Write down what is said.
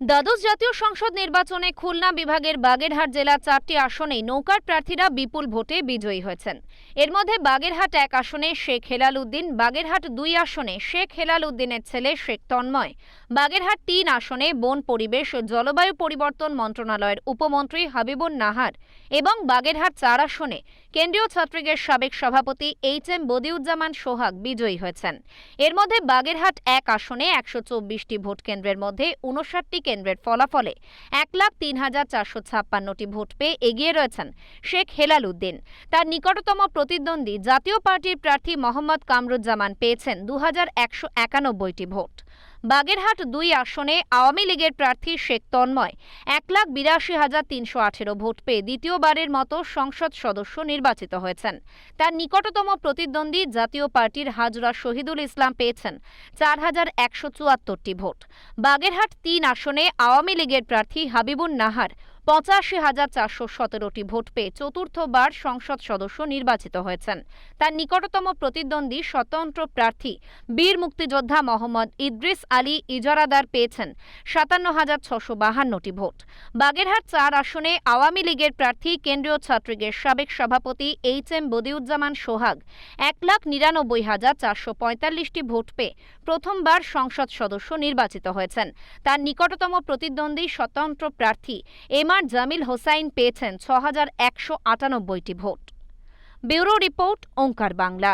দ্বাদশ জাতীয় সংসদ নির্বাচনে খুলনা বিভাগের বাগেরহাট জেলার চারটি আসনেই নৌকার প্রার্থীরা বিপুল ভোটে বিজয়ী হয়েছেন। এর মধ্যে বাগেরহাট এক আসনে শেখ হেলাল উদ্দিন, বাগেরহাট দুই আসনে শেখ হেলাল উদ্দিনের ছেলে শেখ তন্ময়, বাগেরহাট তিন আসনে বন পরিবেশ ও জলবায়ু পরিবর্তন মন্ত্রণালয়ের উপমন্ত্রী হাবিবুন নাহার এবং বাগেরহাট চার আসনে কেন্দ্রীয় ছাত্রলীগের সাবেক সভাপতি এইচ এম বদিউজ্জামান সোহাগ বিজয়ী হয়েছেন। এর মধ্যে বাগেরহাট এক আসনে একশো চব্বিশটি ভোট কেন্দ্রের মধ্যে উনষাটটি কেন্দ্রের ফলাফলে এক লাখ তিন হাজার চারশো ছাপ্পান্নটি ভোট পেয়ে এগিয়ে রয়েছেন শেখ হেলাল উদ্দিন। তার নিকটতম প্রতিদ্বন্দ্বী জাতীয় পার্টির প্রার্থী মোহাম্মদ কামরুজ্জামান পেয়েছেন দু হাজার একশো একানব্বইটি ভোট। বাগেরহাট দুই আসনে আওয়ামী লীগের প্রার্থী শেখ তন্ময়। এক লাখ বিরাশি হাজার তিনশো আঠেরো ভোট পেয়ে দ্বিতীয়বারের মতো সংসদ সদস্য নির্বাচিত হয়েছেন। তার নিকটতম প্রতিদ্বন্দ্বী জাতীয় পার্টির হাজরা শহীদুল ইসলাম পেয়েছেন চার হাজার একশো চুয়াত্তরটি ভোট। বাগেরহাট তিন আসনে আওয়ামী লীগের প্রার্থী হাবিবুন নাহার পঁচাশি হাজার চারশো সতেরোটি ভোট পেয়ে চতুর্থবার সংসদ সদস্য নির্বাচিত হয়েছেন। তার নিকটতম প্রতিদ্বন্দ্বী স্বতন্ত্র প্রার্থী বীর মুক্তিযোদ্ধা মোহাম্মদ ইদ্রিস আলী ইজারাদার পেয়েছেন সাতান্ন হাজার ছশো বাহান্নটি ভোট। বাগেরহাট চার আসনে আওয়ামী লীগের প্রার্থী কেন্দ্রীয় ছাত্রলীগের সাবেক সভাপতি এইচ এম বদিউজ্জামান সোহাগ এক লাখ নিরানব্বই হাজার চারশো পঁয়তাল্লিশটি ভোট পেয়ে প্রথমবার সংসদ সদস্য নির্বাচিত হয়েছেন। তার নিকটতম প্রতিদ্বন্দ্বী স্বতন্ত্র প্রার্থী এম আর জামিল হোসাইন পেয়েছেন ছ হাজার একশো আটানব্বইটি vote. Bureau report Omkar Bangla.